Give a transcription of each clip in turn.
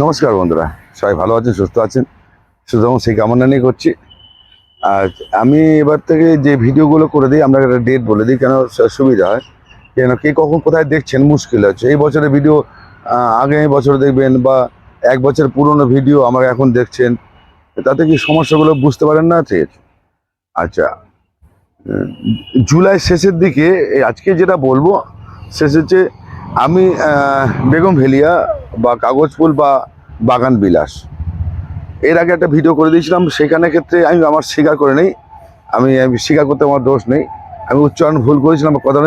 নমস্কার বন্ধুরা, সবাই ভালো আছেন, সুস্থ আছেন? সুতরাং সেই কামনা নিয়ে করছি। আর আমি এবার থেকে যে ভিডিওগুলো করে দিই, আমরা একটা ডেট বলে দিই, কেন সুবিধা হয়। কেন কে কখন কোথায় দেখছেন মুশকিল হচ্ছে এই বছরের ভিডিও আগামী বছর দেখবেন বা এক বছর পুরনো ভিডিও আমার এখন দেখছেন, তাতে কি সমস্যাগুলো বুঝতে পারেন না? ঠিক আছে। আচ্ছা জুলাই শেষের দিকে আজকে যেটা বলব, শেষ হচ্ছে আমি বেগম ভেলিয়া বা কাগজ ফুল বা বাগান বিলাস। এর আগে একটা ভিডিও করে দিয়েছিলাম, সেখানে ক্ষেত্রে আমি আমার স্বীকার করে নেই। আমি আমি স্বীকার করতে আমার দোষ নেই। আমি উচ্চারণ ভুল করেছিলাম, কথা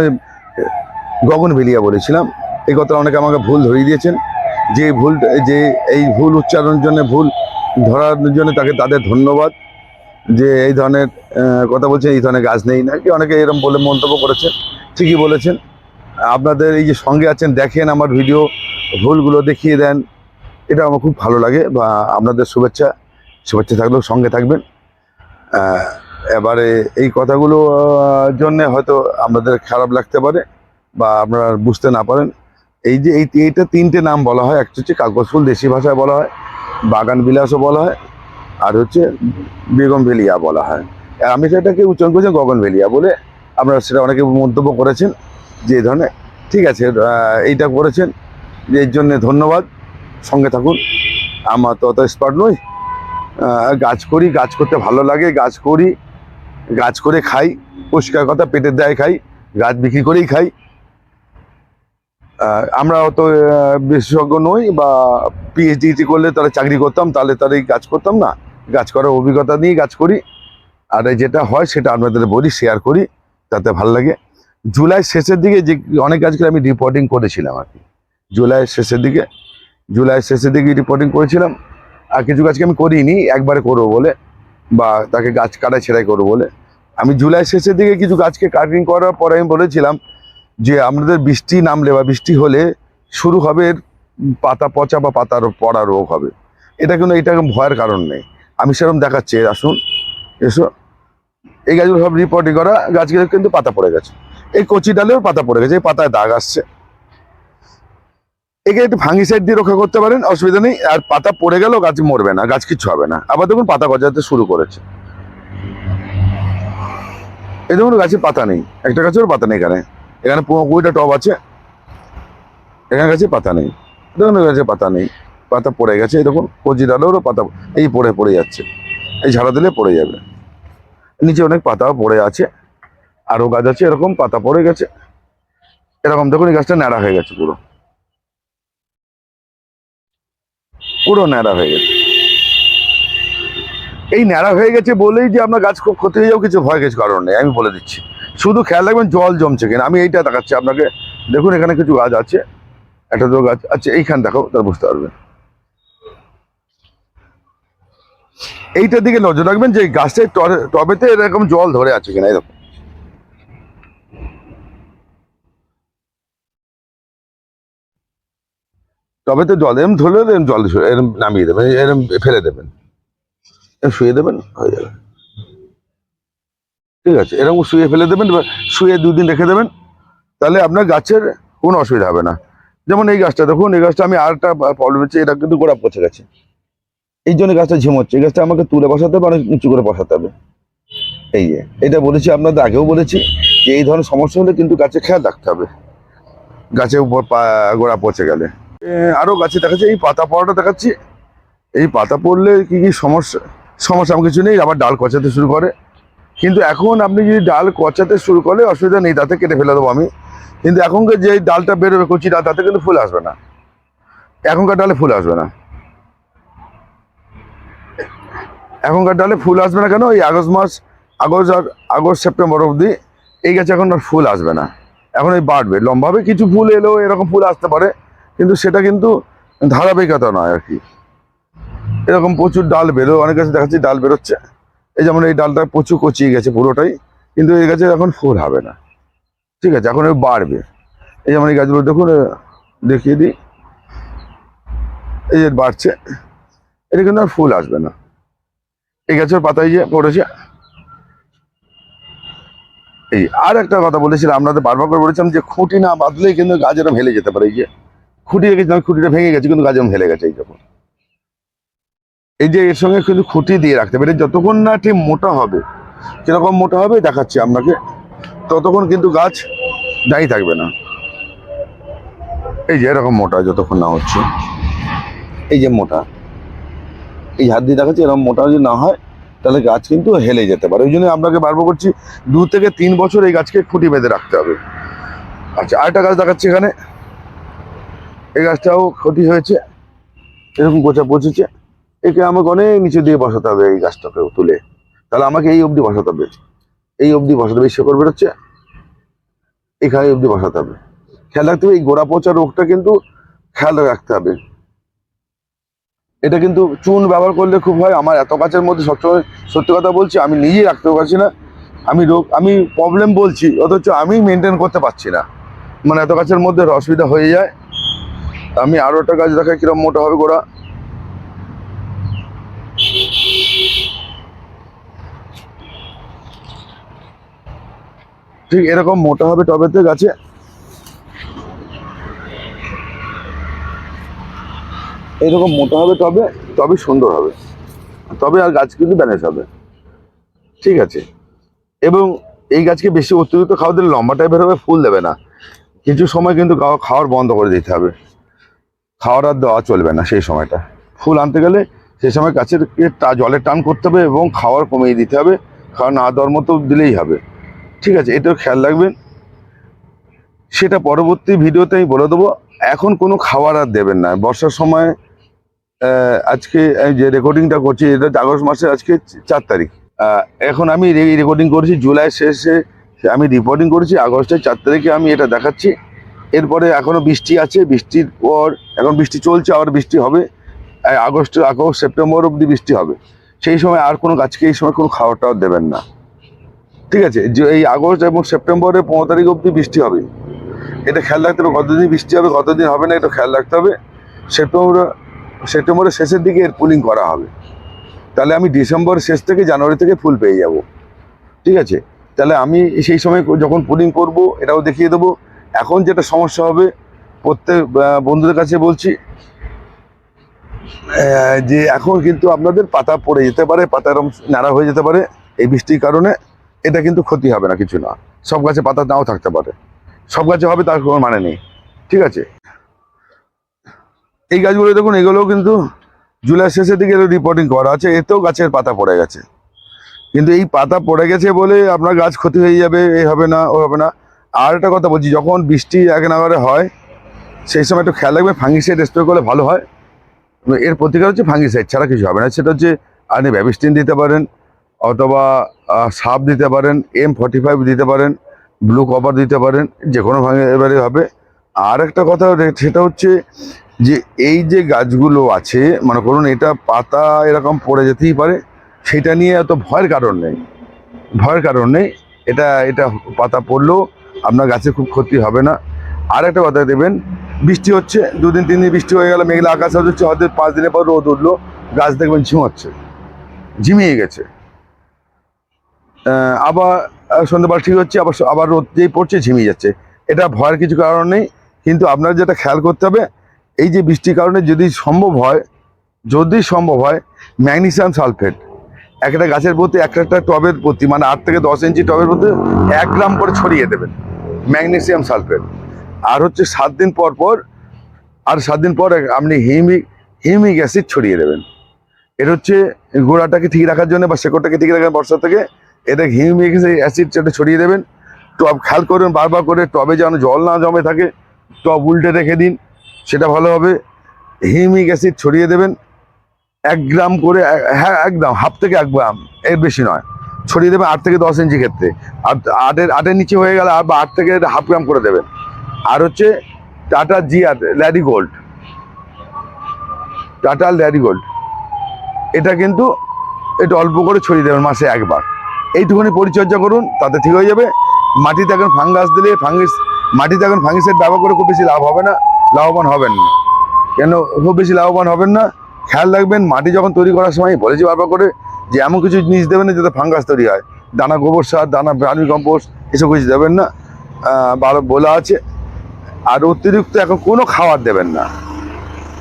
গগন ভেলিয়া বলেছিলাম। এই কথা অনেকে আমাকে ভুল ধরিয়ে দিয়েছেন। যে ভুল, যে এই ভুল উচ্চারণের জন্য, ভুল ধরার জন্য তাকে তাদের ধন্যবাদ। যে এই ধরনের কথা বলছেন, এই ধরনের গাছ নেই। নাকি অনেকে এরকম বলে মন্তব্য করেছেন, ঠিকই বলেছেন। আপনাদের এই যে সঙ্গে আছেন, দেখেন আমার ভিডিও ভুলগুলো দেখিয়ে দেন। এটা আমার খুব ভালো লাগে বা আপনাদের শুভেচ্ছা। শুভেচ্ছা থাকলেও সঙ্গে থাকবেন। এবারে এই কথাগুলো জন্য হয়তো আপনাদের খারাপ লাগতে পারে বা আপনারা বুঝতে না পারেন। এই যে এই এইটা তিনটে নাম বলা হয়। একটা হচ্ছে কাগজ ফুল, দেশি ভাষায় বলা হয়, বাগান বিলাসও বলা হয়, আর হচ্ছে বেগম ভেলিয়া বলা হয়। আর আমি সেটাকে উচ্চারণ করেছি গগন ভেলিয়া বলে। আপনারা সেটা অনেকে মন্তব্য করেছেন। যে ধরনের, ঠিক আছে এইটা করেছেন এর জন্য ধন্যবাদ। সঙ্গে থাকুন, আমার তো অত স্পার্ট নই গাছ করি, গাছ করতে ভালো লাগে, গাছ করি, গাছ করে খাই, পরিষ্কার কথা, পেটের দায় খাই, গাছ বিক্রি করেই খাই। আমরা অত বিশেষজ্ঞ নই বা পিএইচডি করলে তাহলে চাকরি করতাম, তাহলে তাহলে এই গাছ করতাম না। গাছ করার অভিজ্ঞতা নিয়ে গাছ করি। আর যেটা হয়, সেটা আপনাদের বলি শেয়ার করি, তাতে ভালো লাগে। জুলাই শেষের দিকে যে অনেক গাছকে আমি রিপোর্টিং করেছিলাম আর কি। জুলাই শেষের দিকে, জুলাই শেষের দিকে রিপোর্টিং করেছিলাম। আর কিছু গাছকে আমি করিনি, একবারে করব বলে, বা তাকে গাছ কাটা ছেড়াই করব বলে। আমি জুলাই শেষের দিকে কিছু গাছকে কাটিং করার পরে আমি বলেছিলাম যে, আপনাদের বৃষ্টি নামলে বা বৃষ্টি হলে শুরু হবে পাতা পচা বা পাতার পড়া রোগ হবে। এটা কিন্তু এটা ভয়ের কারণ নেই। আমি সেরকম দেখাচ্ছি, আসুন, এসো। এই গাছগুলো সব রিপোর্টিং করা, গাছগুলো কিন্তু পাতা পড়ে গেছে। এই কচি ডালেও পাতা পড়ে গেছে, এই পাতায় দাগ আসছে। একে একটু ফাঙ্গিসাইড দিয়ে রক্ষা করতে পারেন, অসুবিধা নেই। আর পাতা পড়ে গেলেও গাছ মরবে না, গাছ কিচ্ছু হবে না। আবার দেখুন, পাতা গজাতে শুরু করেছে। এই দেখুন গাছের পাতা নেই। একটা গাছের পাতা নেই এখানে। এখানে কুড়িটা টব আছে। এখানে গাছে পাতা নেই। দেখুন গাছে পাতা নেই। পাতা পড়ে গেছে, এই দেখুন, কচি ডালেরও পাতা এই পড়ে পড়ে যাচ্ছে। এই ঝাড়া দিলে পড়ে যাবে। নিচে অনেক পাতাও পড়ে আছে। আরও গাছ আছে, এরকম পাতা পড়ে গেছে। এরকম দেখুন, এই গাছটা ন্যাড়া হয়ে গেছে পুরো। পুরো ন্যাড়া হয়ে গেছে। এই ন্যাড়া হয়ে গেছে বলেই যে আপনার গাছ খুব ক্ষতি হয়ে যাও কিছু ভয়, কিছু কারণ নেই, আমি বলে দিচ্ছি। শুধু খেয়াল রাখবেন, জল জমছে কিনা, আমি এইটা দেখাচ্ছি আপনাকে। দেখুন, এখানে কিছু গাছ আছে, একটা দুটো গাছ আচ্ছা এইখান দেখো, তাহলে বুঝতে পারবেন। এইটার দিকে নজর রাখবেন যে টবে- টবেতে এরকম জল ধরে আছে কিনা, এরকম। টবেতে জল এরম ধরলে এরম জল এরম নামিয়ে দেবেন, এরম ফেলে দেবেন। শুয়ে দেবেন, হয়ে যাবে। ঠিক আছে, এরকম শুয়ে ফেলে দেবেন শুয়ে দুদিন রেখে দেবেন, তাহলে আপনার গাছের কোনো অসুবিধা হবে না। যেমন এই গাছটা, দেখুন, এই গাছটা আমি আরেকটা প্রবলেম হচ্ছে, এটা কিন্তু গোড়া পচে গেছে। এই জন্য গাছটা ঝিমোচ্ছে এই গাছটা আমাকে তুলে বসাতে হবে অনেক উঁচু করে বসাতে হবে। এই যে, এটা বলেছি, আপনাদের আগেও বলেছি যে এই ধরনের সমস্যা হলে কিন্তু গাছে খেয়াল রাখতে হবে। গাছের উপর পা- গোড়া পচে গেলে। এ, আরও গাছে দেখাচ্ছি এই পাতা পড়াটা দেখাচ্ছি। এই পাতা পড়লে কি কি সমস্যা সমস্যা আমার কিছু নেই আবার ডাল কচাতে শুরু করে। কিন্তু এখন আপনি যদি ডাল কচাতে শুরু করলে অসুবিধা নেই তাতে কেটে ফেলে দেবো আমি। কিন্তু এখনকার যে ডালটা বেরোবে কচি ডাল তাতে কিন্তু ফুল আসবে না। এখনকার ডালে ফুল আসবে না। এখনকার ডালে ফুল আসবে না কেন? এই আগস্ট মাস আগস্ট আর আগস্ট সেপ্টেম্বর অবধি এই গাছে এখন আর ফুল আসবে না। এখন এই বাড়বে। লম্বাবে কিছু ফুল এলেও এরকম ফুল আসতে পারে। কিন্তু সেটা কিন্তু ধারাবাহিকতা নয় আর কি। এরকম প্রচুর ডাল বেরো, অনেক গাছে দেখাচ্ছি ডাল বেরোচ্ছে। এই যেমন এই ডালটা প্রচুর কচিয়ে গেছে পুরোটাই, কিন্তু এই গাছে এখন ফুল হবে না। ঠিক আছে, এখন বাড়বে। এই যেমন এই গাছগুলো দেখুন দেখিয়ে দিই। এই যে বাড়ছে এটা কিন্তু আর ফুল আসবে না। এই গাছের পাতায় যে পড়েছে, এই আর একটা কথা বলেছিলাম, আপনাদের বারবার করে বলেছিলাম যে খুঁটি না বাঁধলেই কিন্তু গাছ এরকম হেলে যেতে পারে, এই যে। খুঁটি রেখেছিলাম খুঁটিটা ভেঙে গেছে, কিন্তু এরকম হেলে গেছে এই যখন। এই যে এর সঙ্গে কিন্তু খুঁটি দিয়ে রাখতে হবে যতক্ষণ না ঠিক মোটা হবে, কীরকম মোটা হবে দেখাচ্ছি আপনাকে, ততক্ষণ কিন্তু গাছ দায়ী থাকবে না। এই যে এরকম মোটা যতক্ষণ না হচ্ছে, এই যে মোটা, এই হাত দিয়ে দেখাচ্ছি এরকম মোটা যদি না হয়, তাহলে গাছ কিন্তু হেলে যেতে পারে। ওই জন্য আপনাকে বারবার করছি, দু থেকে তিন বছর এই গাছকে খুঁটি বেঁধে রাখতে হবে। আচ্ছা আরেকটা গাছ দেখাচ্ছি এখানে। এই গাছটাও ক্ষতি হয়েছে, এরকম গোছা পচেছে। একে আমাকে অনেক নিচে দিয়ে বসাতে হবে এই গাছটাকে তুলে। তাহলে আমাকে এই অবধি বসাতে হবে। এই অবধি বসাতে হবে শেকড় বেরোচ্ছে। এখানে অবধি বসাতে হবে। খেয়াল রাখতে হবে, এই গোড়া পচা রোগটা কিন্তু খেয়াল রাখতে হবে। এটা কিন্তু চুন ব্যবহার করলে খুব হয়। আমার এত গাছের মধ্যে সবসময় সত্যি কথা বলছি, আমি নিজেই রাখতে পারছি না। আমি রোগ, আমি প্রবলেম বলছি, অথচ আমি মেনটেন করতে পারছি না। মানে এত গাছের মধ্যে অসুবিধা হয়ে যায়। আমি আরও একটা গাছ দেখাই কিরম মোটা হবে গোড়া। ঠিক এরকম মোটা হবে টবেতে গাছে। এরকম মোটা হবে তবে তবে সুন্দর হবে। তবে আর গাছ কিন্তু ব্যানেজ হবে। ঠিক আছে। এবং এই গাছকে বেশি অতিরিক্ত খাওয়া দিলে লম্বা টাইপের হবে, ফুল দেবে না। কিছু সময় কিন্তু খাওয়া- খাওয়ার বন্ধ করে দিতে হবে। খাওয়ার আর দেওয়া চলবে না সেই সময়টা। ফুল আনতে গেলে সেই সময় গাছের জলের টান করতে হবে এবং খাওয়ার কমিয়ে দিতে হবে। খাওয়া না দেওয়ার মতো দিলেই হবে। ঠিক আছে, এটাও খেয়াল রাখবেন। সেটা পরবর্তী ভিডিওতে আমি বলে দেবো। এখন কোনো খাবার আর দেবেন না। বর্ষার সময় আজকে যে রেকর্ডিংটা করছি, এটা আগস্ট মাসের আজকে চার তারিখ। এখন আমি রেকর্ডিং করেছি, জুলাই শেষে আমি রিপোর্টিং করেছি, আগস্টের চার তারিখে আমি এটা দেখাচ্ছি। এরপরে এখনও বৃষ্টি আছে, বৃষ্টির পর এখন বৃষ্টি চলছে, আবার বৃষ্টি হবে। আগস্ট আগস্ট, সেপ্টেম্বর অবধি বৃষ্টি হবে। সেই সময় আর কোনো গাছকে এই সময় কোনো খাবার টাওয়ার দেবেন না। ঠিক আছে? যে এই আগস্ট এবং সেপ্টেম্বরের পনেরো তারিখ অবধি বৃষ্টি হবে। এটা খেয়াল রাখতে হবে, কতদিন বৃষ্টি হবে, কতদিন হবে না, এটা খেয়াল রাখতে হবে। সেপ্টেম্বর, সেপ্টেম্বরের শেষের দিকে এর পুলিং করা হবে। তাহলে আমি ডিসেম্বর শেষ থেকে জানুয়ারি থেকে ফুল পেয়ে যাব। ঠিক আছে? তাহলে আমি সেই সময় যখন পুলিং করব, এটাও দেখিয়ে দেবো। এখন যেটা সমস্যা হবে, প্রত্যেক বন্ধুদের কাছে বলছি যে এখন কিন্তু আপনাদের পাতা পড়ে যেতে পারে, পাতা এরম নাড়া হয়ে যেতে পারে এই বৃষ্টির কারণে। এটা কিন্তু ক্ষতি হবে না, কিছু না। সব গাছে পাতা নাও থাকতে পারে। সব গাছে হবে, তার কোনো মানে নেই। ঠিক আছে? এই গাছগুলো দেখুন, এগুলোও কিন্তু জুলাই শেষের দিকে রিপোর্টিং করা আছে, এতেও গাছের পাতা পড়ে গেছে। কিন্তু এই পাতা পড়ে গেছে বলে আপনার গাছ ক্ষতি হয়ে যাবে এই হবে না, ও হবে না। আর একটা কথা বলছি, যখন বৃষ্টি এক নাগারে হয়, সেই সময় একটু খেয়াল রাখবে ফাঙ্গিসাইড স্প্রে করলে ভালো হয়। এর প্রতিকার হচ্ছে ফাঙ্গিসাইড ছাড়া কিছু হবে না। সেটা হচ্ছে আপনি ব্যাবিস্টিন দিতে পারেন, অথবা সাপ দিতে পারেন এম ফর্টি ফাইভ দিতে পারেন ব্লু কভার দিতে পারেন, যে কোনো ভাঙে এবারে হবে। আর একটা কথা সেটা হচ্ছে যে এই যে গাছগুলো আছে, মনে করুন এটা পাতা এরকম পড়ে যেতেই পারে, সেটা নিয়ে এত ভয়ের কারণ নেই। ভয়ের কারণ নেই, এটা এটা পাতা পড়লেও আপনার গাছে খুব ক্ষতি হবে না। আর একটা কথা দেবেন বৃষ্টি হচ্ছে দুদিন তিন দিন বৃষ্টি হয়ে গেল মেঘলা আকাশ হচ্ছে হয়তো পাঁচ দিনের পর রোদ উঠল গাছ দেখবেন ঝিমাচ্ছে ঝিমিয়ে গেছে। আবার আহ, সন্ধ্যেবেলা ঠিক হচ্ছে আবার আবার রোদ যেই পড়ছে ঝিমিয়ে যাচ্ছে। এটা ভয়ের কিছু কারণ নেই কিন্তু আপনার যেটা খেয়াল করতে হবে এই যে বৃষ্টির কারণে যদি সম্ভব হয় যদি সম্ভব হয় ম্যাগনেসিয়াম সালফেট একটা গাছের প্রতি, একটা একটা টবের প্রতি মানে আট থেকে দশ ইঞ্চি টবের প্রতি এক গ্রাম করে ছড়িয়ে দেবেন, ম্যাগনেসিয়াম সালফেট। আর হচ্ছে সাত দিন পর পর, আর সাত দিন পর আপনি হিমিক হিমিক অ্যাসিড ছড়িয়ে দেবেন। এটা হচ্ছে গোড়াটাকে ঠিক রাখার জন্য বা শেকড়টাকে ঠিক রাখার বর্ষা থেকে এটা হিমিক অ্যাসিড সেটা ছড়িয়ে দেবেন। টব খেয়াল করবেন বারবার করে টবে যেন জল না জমে থাকে, টব উল্টে রেখে দিন, সেটা ভালো হবে। হিমিক অ্যাসিড ছড়িয়ে দেবেন এক গ্রাম করে হ্যাঁ একদম, হাফ থেকে এক গ্রাম, এর বেশি নয়। ছড়িয়ে দেবেন আট থেকে দশ ইঞ্চি ক্ষেত্রে। আর আটের আটের নিচে হয়ে গেলে আর বা আট থেকে হাফ গ্রাম করে দেবেন। আর হচ্ছে টাটা জিআর ল্যারি গোল্ড। টাটা ল্যারি গোল্ড। এটা কিন্তু একটু অল্প করে ছড়িয়ে দেবেন মাসে একবার। এইটুকুনি পরিচর্যা করুন, তাতে ঠিক হয়ে যাবে। মাটিতে এখন ফাঙ্গাস দিলে ফাঙ্গিস, মাটিতে এখন ফাঙ্গিসের ব্যবহার করে খুব বেশি লাভ হবে না, লাভবান হবেন না। কেন? খুব বেশি লাভবান হবেন না। খেয়াল রাখবেন, মাটি যখন তৈরি করার সময় বলেছি বারবার করে যে এমন কিছু জিনিস দেবেন না যাতে ফাঙ্গাস তৈরি হয়। দানা গোবর সার, দানা প্রাণী কম্পোস্ট এসব কিছু দেবেন না। বারো বলা আছে। আর অতিরিক্ত এখন কোনো খাবার দেবেন না।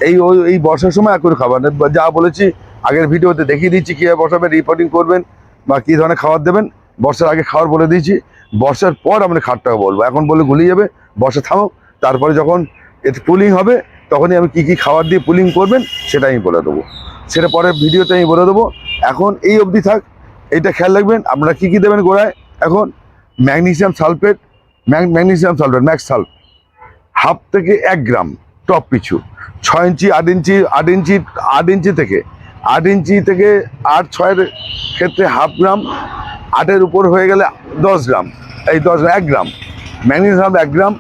এই ওই এই বর্ষার সময় আর কোনো খাবার নেই। যা বলেছি, আগের ভিডিওতে দেখিয়ে দিচ্ছি কীভাবে বসাবেন রিপোর্টিং করবেন বা কী ধরনের খাবার দেবেন। বর্ষার আগে খাবার বলে দিয়েছি। বর্ষার পর আমরা খাটটাকে বলব। এখন বলে গুলিয়ে যাবে, বর্ষা থামো তারপরে যখন এতে পুলিং হবে তখনই আমি কী কী খাবার দিয়ে পুলিং করবেন, সেটা আমি বলে দেবো। সেটা পরে ভিডিওতে আমি বলে দেবো। এখন এই অবধি থাক, এইটা খেয়াল রাখবেন, আপনারা কী কী দেবেন গোড়ায়? এখন magnesium sulphate magnesium sulphate max sulph. Half থেকে এক গ্রাম, টপ পিছু। ছয় ইঞ্চি, আট ইঞ্চি আট ইঞ্চি আট ইঞ্চি থেকে, আট ইঞ্চি থেকে আট ছয়ের ক্ষেত্রে হাফ গ্রাম, আটের উপর হয়ে গেলে দশ গ্রাম। এই দশ, এক গ্রাম। ম্যাগনেসিয়াম এক গ্রাম।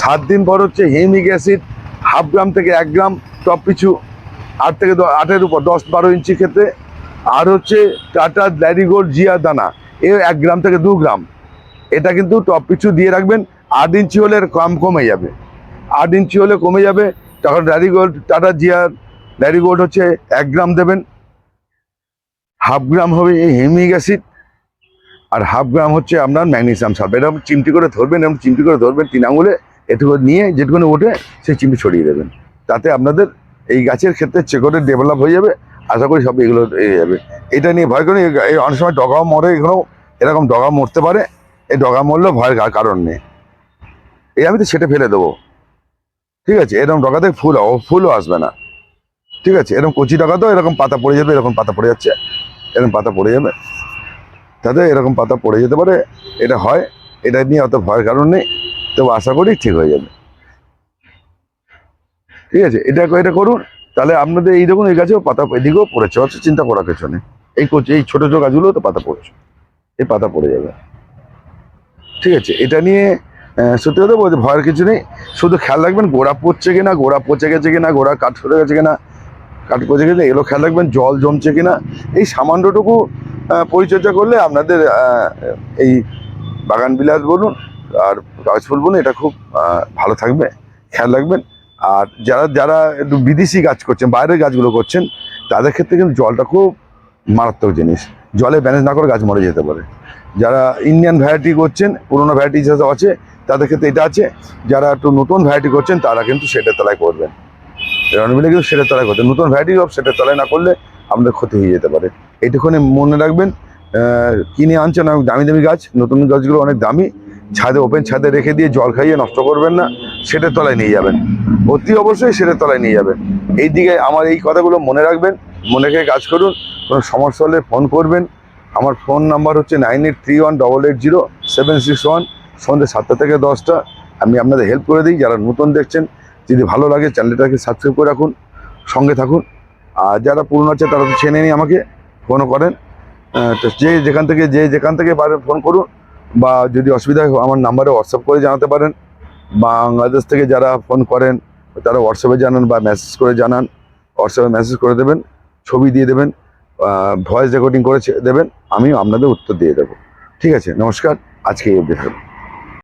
সাত দিন পর হচ্ছে হিমিক অ্যাসিড হাফ গ্রাম থেকে এক গ্রাম টপ পিছু আট থেকে আটের উপর, দশ বারো ইঞ্চি ক্ষেত্রে। আর হচ্ছে টাটা ল্যারিগোল্ড জিয়া দানা, এ এক গ্রাম থেকে দু গ্রাম। এটা কিন্তু টপ পিছু দিয়ে রাখবেন, আট ইঞ্চি হলে কম কমে যাবে। আট ইঞ্চি হলে কমে যাবে তখন ল্যারিগোল্ড, টাটা জিয়ার ল্যারিগোল্ড হচ্ছে এক গ্রাম দেবেন। হাফ গ্রাম হবে এই হেমিক অ্যাসিড, আর হাফ গ্রাম হচ্ছে আপনার ম্যাগনেসিয়াম সালফেট এরকম চিমটি করে ধরবেন, এরকম চিমটি করে ধরবেন তিন আঙুলে এটুকু নিয়ে যেটুকুনি ওঠে, সেই চিমটি ছড়িয়ে দেবেন। তাতে আপনাদের এই গাছের ক্ষেত্রে চেকরে ডেভেলপ হয়ে যাবে। আশা করি সব এগুলো এ যাবে। এটা নিয়ে ভয় করে এই অনেক সময় ডগাও মরে এগুলো এরকম ডগা মরতে পারে। এই ডগা মরলেও ভয়ের কারণ নেই। এই আমি তো সেটা ফেলে দেবো। ঠিক আছে, এরকম ডগাতে ফুল ফুলও আসবে না। ঠিক আছে, এরকম কচি ডগাতেও এরকম পাতা পড়ে যাবে, এরকম পাতা পড়ে যাচ্ছে। এরকম পাতা পড়ে যাবে। তাতে এরকম পাতা পড়ে যেতে পারে, এটা হয়। এটা নিয়ে অত ভয়ের কারণ নেই। তবু আশা করি ঠিক হয়ে যাবে। ঠিক আছে, এটা এটা করুন, তাহলে আপনাদের এই দেখুন, এই গাছেও পাতা এদিকেও পড়েছে, অত চিন্তা করার কিছু এই কচি এই ছোটো ছোটো গাছগুলো তো পাতা পড়েছে, এই পাতা পড়ে যাবে। ঠিক আছে, এটা নিয়ে সত্যি কথা বলতে ভয়ের কিছু নেই, শুধু খেয়াল রাখবেন, গোড়া পড়ছে কিনা, গোড়া পচে গেছে কিনা, গোড়া কাঠ সরে গেছে কিনা, কাঠ পচে গেছে, এগুলো খেয়াল রাখবেন, জল জমছে কিনা, এই সামান্যটুকু পরিচর্যা করলে আপনাদের এই বাগান বিলাস বলুন আর গাছ ফুল বলুন এটা খুব ভালো থাকবে, খেয়াল রাখবেন। আর যারা যারা একটু বিদেশি গাছ করছেন, বাইরের গাছগুলো করছেন, তাদের ক্ষেত্রে কিন্তু জলটা খুব মারাত্মক জিনিস। জলে ব্যালেন্স না করে গাছ মরে যেতে পারে। যারা ইন্ডিয়ান ভ্যারাইটি করছেন, পুরোনো ভ্যারাইটি যেসব আছে, তাদের ক্ষেত্রে এটা আছে। যারা একটু নতুন ভ্যারাইটি করছেন, তারা কিন্তু সেটার তলায় করবেন রণবিলে কিন্তু সেটার তলায় করতে নতুন ভ্যারাইটি সব সেটার তলায় না করলে আপনাদের ক্ষতি হয়ে যেতে পারে। এইটুকুনি মনে রাখবেন কিনে আনছেন অনেক দামি দামি গাছ, নতুন গাছগুলো অনেক দামি। ছাদে ওপেন ছাদে রেখে দিয়ে জল খাইয়ে নষ্ট করবেন না সেটার তলায় নিয়ে যাবেন। অতি অবশ্যই সেটার তলায় নিয়ে যাবেন। এই দিকে আমার এই কথাগুলো মনে রাখবেন, মনে রেখে কাজ করুন, কোনো সমস্যা হলে ফোন করবেন। আমার ফোন নাম্বার হচ্ছে nine eight three one double eight zero seven six one, সন্ধ্যে সাতটা থেকে দশটা। আমি আপনাদের হেল্প করে দিই, যারা নতুন দেখছেন, যদি ভালো লাগে চ্যানেলটাকে সাবস্ক্রাইব করে রাখুন, সঙ্গে থাকুন। আর যারা পুরনো আছে, তারা তো চেনে নিই আমাকে, ফোনও করেন। যে যেখান থেকে, যে যেখান থেকে পারেন ফোন করুন বা যদি অসুবিধা হয়, আমার নাম্বারে হোয়াটসঅ্যাপ করে জানাতে পারেন। বাংলাদেশ থেকে যারা ফোন করেন, তারা হোয়াটসঅ্যাপে জানান বা মেসেজ করে জানান। হোয়াটসঅ্যাপে মেসেজ করে দেবেন, ছবি দিয়ে দেবেন ভয়েস রেকর্ডিং করে দেবেন, আমিও আপনাদের উত্তর দিয়ে দেবো। ঠিক আছে, নমস্কার, আজকে এই অবধি।